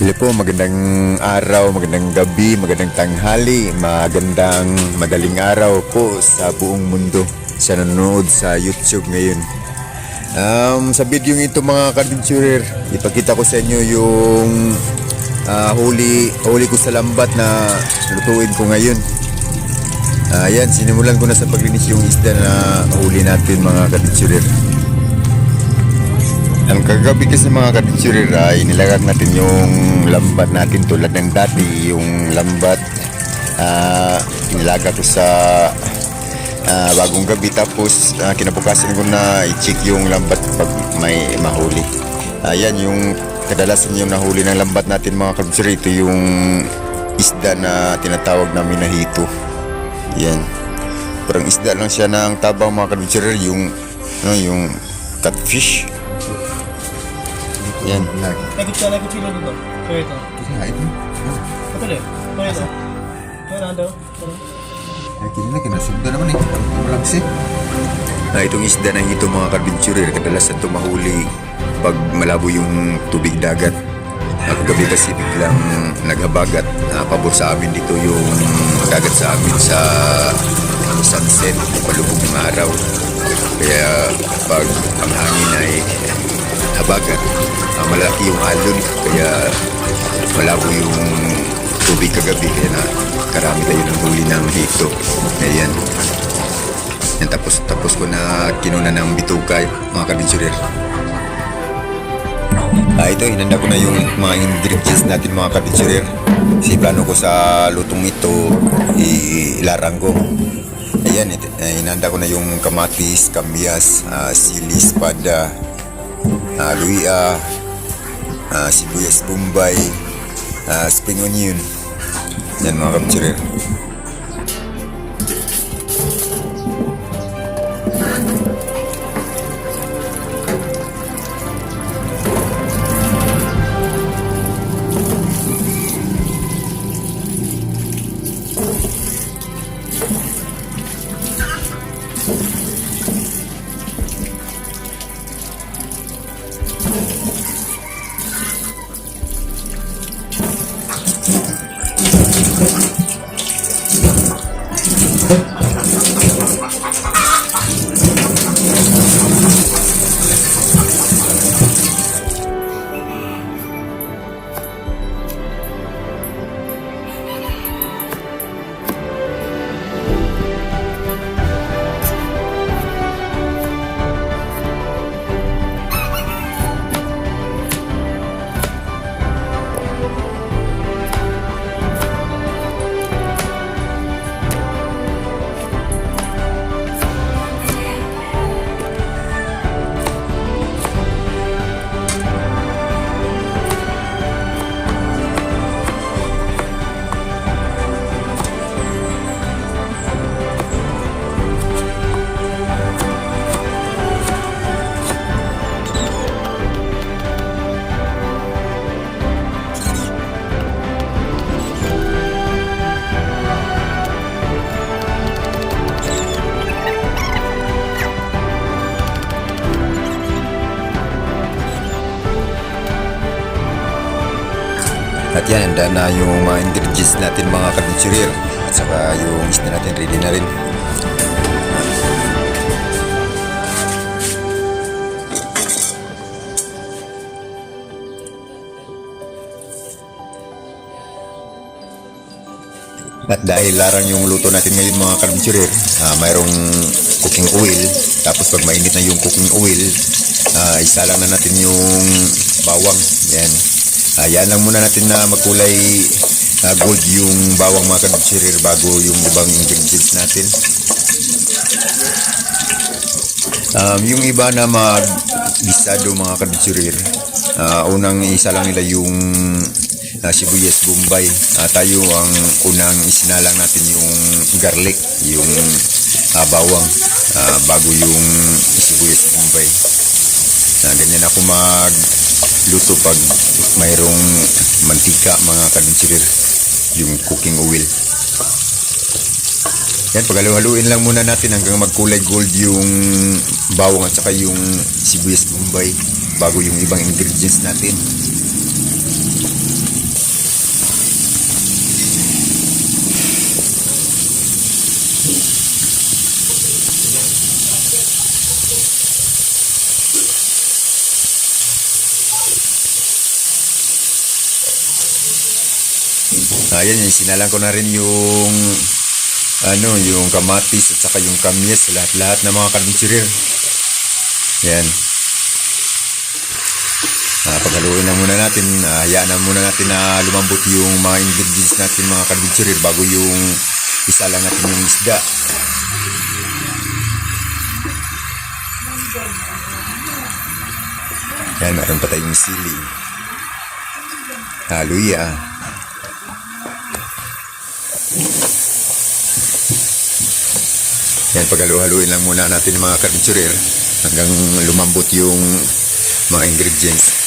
Hello po, magandang araw, magandang gabi, magandang tanghali, magandang madaling araw po sa buong mundo sa nanonood sa YouTube ngayon. Um, sa video ito mga kadventurer, ipakita ko sa inyo yung ah, huli, huli ko sa lambat na lutuin ko ngayon. Ayan, sinimulan ko na sa paglinis yung isda na huli natin mga kadventurer. Ang kagabi kasi mga kadventurer ay nilagak natin yung lambat natin tulad ng dati yung lambat ah nilaga ko sa ah, bagong gabi tapos ah, kinabukasan ko na i-check yung lambat pag may mahuli. Ayan yung kadalasan yung nahuli ng lambat natin mga kadventurer ito yung isda na tinatawag namin na hito. Yan. Parang isda lang siya ng tabang mga kadventurer yung ano, yung catfish. Yan. Lagi siya, lagi siya dito. So ito. Ito rin. So ito. Ito na daw. Kini na kinasunda naman eh. Walang sip. Ah, itong isda na ito mga kadventurer, kadalasan ito mahuli pag malabo yung tubig dagat. At gabi kasi biglang naghabagat. Ah, pabor sa amin dito yung dagat sa amin sa sunset, palubog ng araw. Kaya pag ang hangin ay habagat, ah, malaki yung alon. Kaya malabo yung tubig kagabi. Kaya na karami tayo ng huli ng hito. Ayan. Yan, tapos, tapos ko na kinuna ng bitukay, mga kabinsurer. Ah, ito, hinanda ko na yung mga ingredients natin mga kabinsurer. Kasi plano ko sa lutong ito, ilarang ko. Ayan, eh, hinanda ko na yung kamatis, kamyas, ah, sili, espada, ah, luya, ah, sibuyas bombay, ah, spring onion. Yan mga kabinsurer. Yan, handa na yung mga ingredients natin mga kabinsurir. At saka yung isda natin ready na rin. At dahil larang yung luto natin ngayon mga kabinsurir, ah mayroong cooking oil. Tapos pag mainit na yung cooking oil, ah isalang na natin yung bawang. Yan. Ayan lang muna natin na magkulay ah, gold yung bawang mga kabinsurir bago yung ibang ingredients natin. Um, yung iba na mag bisado mga kabinsurir, ah, unang isa lang nila yung ah, sibuyas bombay. Ah, tayo ang unang isinalang natin yung garlic, yung ah, bawang ah, bago yung sibuyas bombay. Na ganyan ako magluto pag mayroong mantika mga kabinsirir, yung cooking oil. Yan, paghalu-haluin lang muna natin hanggang magkulay gold yung bawang at saka yung sibuyas bombay bago yung ibang ingredients natin. Ayan, yung sinalang ko na rin yung ano, yung kamatis at saka yung kamyes, lahat-lahat ng mga karbichurir. Yan. Ah, paghaluin na muna natin, ah, hayaan na muna natin na lumambot yung mga ingredients natin mga karbichurir bago yung isa lang natin yung isda. Yan, meron pa tayong sili. Haluya. Yan, paghalu-haluin lang muna natin yung mga karbichurir hanggang lumambot yung mga ingredients.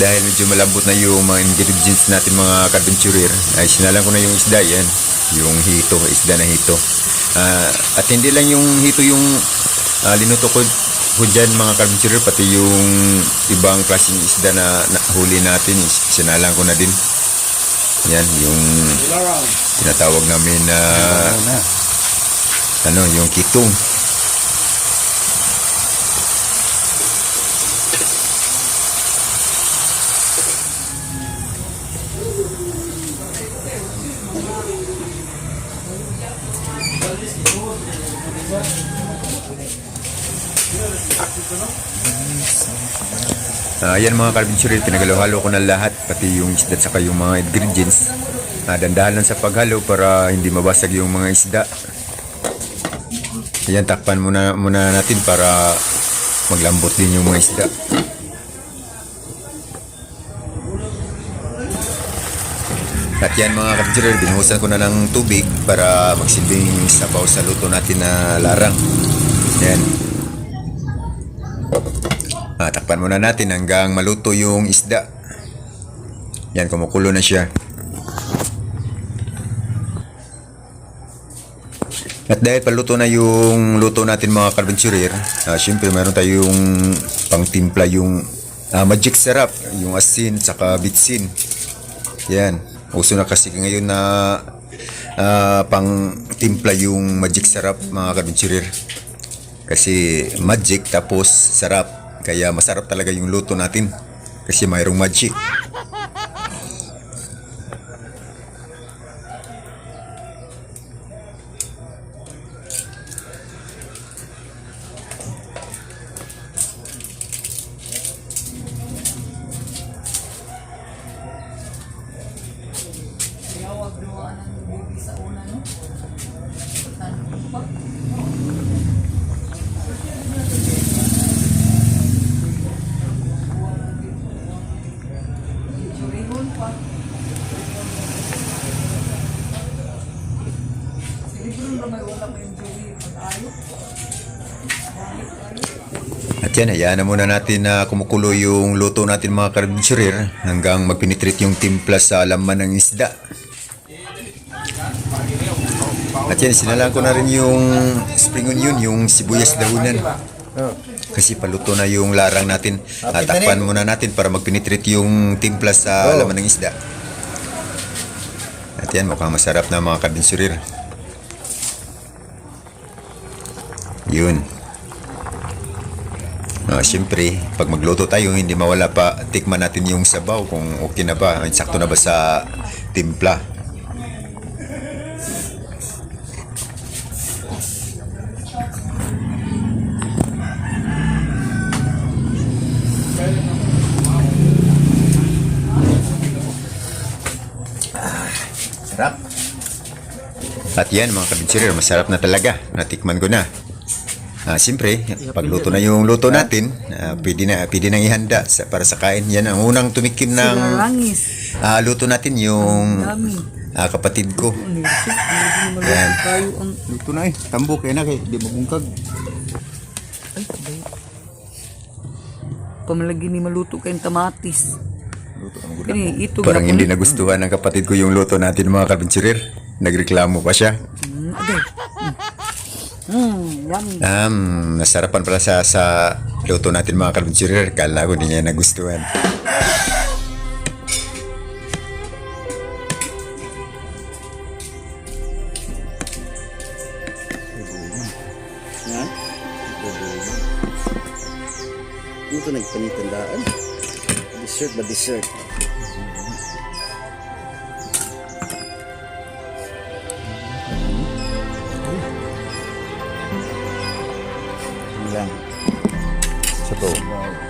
Dahil medyo malambot na yung mga ingredients natin mga kadventurer, ay sinalang ko na yung isda yan. Yung hito, isda na hito. Ah, at hindi lang yung hito yung ah, linuto ko, ko dyan mga kadventurer, pati yung ibang klaseng isda na, na huli natin, sinalang ko na din. Yan, yung tinatawag namin na ano, yung kitong. Ah, yan mga carpentry, pinagalo-halo ko na lahat, pati yung isda at saka yung mga ingredients. Ah, dandahan lang sa paghalo para hindi mabasag yung mga isda. Ayan, takpan muna, muna natin para maglambot din yung mga isda. At yan mga kapitsurer, binuhusan ko na ng tubig para magsilbing sabaw sa luto natin na larang. Yan. Ah, takpan muna natin hanggang maluto yung isda. Yan, kumukulo na siya. At dahil paluto na yung luto natin mga karbensurir, ah, syempre meron tayong pangtimpla yung ah, magic syrup, yung asin, saka bitsin. Yan. Uso na kasi ngayon na ah, pang timpla yung magic syrup mga karbensurir. Kasi magic tapos sarap. Kaya masarap talaga yung luto natin. Kasi mayroong magic. At yan, hayaan na muna natin na kumukulo yung luto natin mga karabinsurir hanggang magpinitrit yung timpla sa laman ng isda. At yan, sinalaan ko na rin yung spring onion, yung sibuyas dahunan. Kasi paluto na yung larang natin. At takpan muna natin para magpinitrit yung timpla sa laman ng isda. At yan, mukhang masarap na mga kabinsurir. Yun. Ah, Siyempre, pag magluto tayo, hindi mawala pa, tikman natin yung sabaw kung okay na ba, sakto na ba sa timpla. At yan mga kabinsirir, masarap na talaga. Natikman ko na. Ah, siyempre, pagluto na yung luto natin, ah, pwede na pwede nang ihanda sa, para sa kain. Yan ang unang tumikim ng Langis. ah, luto natin yung Dami. ah, kapatid ko. Unisip. Hindi Yan. malaki tayo ang... Ito na eh. Tambo kaya na kay di mabungkag. Ay, bayo. Pamalagi ni maluto kayong tamatis. Luto. Kani, ito Parang hindi nagustuhan ng kapatid ko yung luto natin mga kabinsirir. Nagreklamo pa siya. Hmm, agay. Hmm. Hmm, yummy. Um, nasarapan pala sa, sa luto natin mga ka-adventurer. Kala ko di niya nagustuhan. Ha? Ito nagpanitandaan? Dessert ba dessert? Sa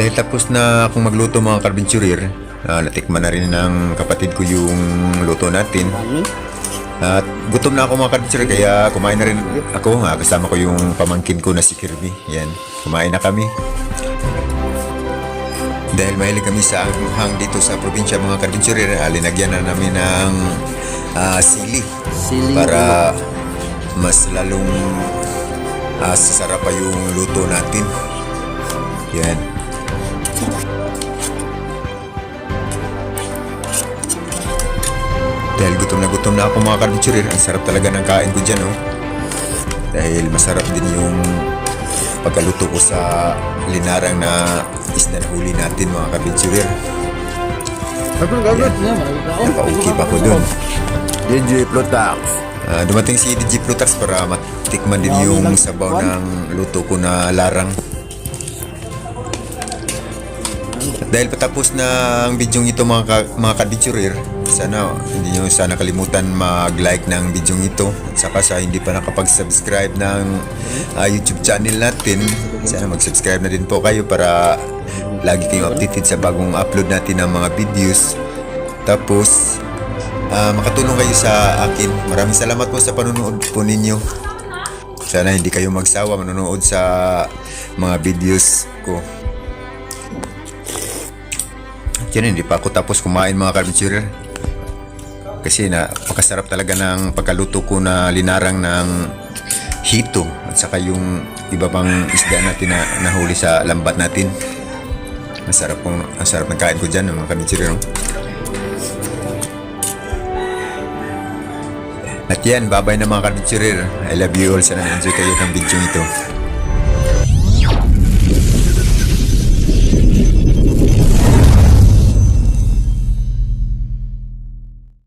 dahil tapos na akong magluto mga ka-adventurer, ah, natikman na rin ng kapatid ko yung luto natin. At gutom na ako mga ka-adventurer kaya kumain na rin ako. Ah, kasama ko yung pamangkin ko na si Kirby. Yan, kumain na kami. Dahil mahilig kami sa anghang dito sa probinsya mga ka-adventurer, ah, linagyan na namin ng ah, sili. Siling para mas lalong uh, sasarap pa yung luto natin. Yan. Gutom na gutom na ako mga karbichurir, ang sarap talaga ng kain ko dyan, oh. Dahil masarap din yung pagkaluto ko sa linarang na isda na huli natin mga karbichurir. Agad, agad. Napaukip ako dun. DJ Plutax. Ah, dumating si DJ Plutarch para matikman din yung sabaw ng luto ko na larang. At dahil patapos na ang video ito mga, ka, mga kadventurer, sana hindi nyo sana kalimutan mag-like ng video ito. At saka sa hindi pa nakapag-subscribe ng ah, YouTube channel natin, sana mag-subscribe na din po kayo para lagi kayong updated sa bagong upload natin ng mga videos. Tapos, ah, makatulong kayo sa akin. Maraming salamat po sa panonood po ninyo. Sana hindi kayo magsawa manonood sa mga videos ko. Yun, hindi pa ako tapos kumain mga karbichurer. Kasi na pakasarap talaga ng pagkaluto ko na linarang ng hito at saka yung iba pang isda natin na nahuli sa lambat natin. Masarap pong, ang sarap ng kain ko dyan mga karbichurer. no? At yan, babay na mga karbichurer. I love you all. Sana enjoy kayo ng video ito.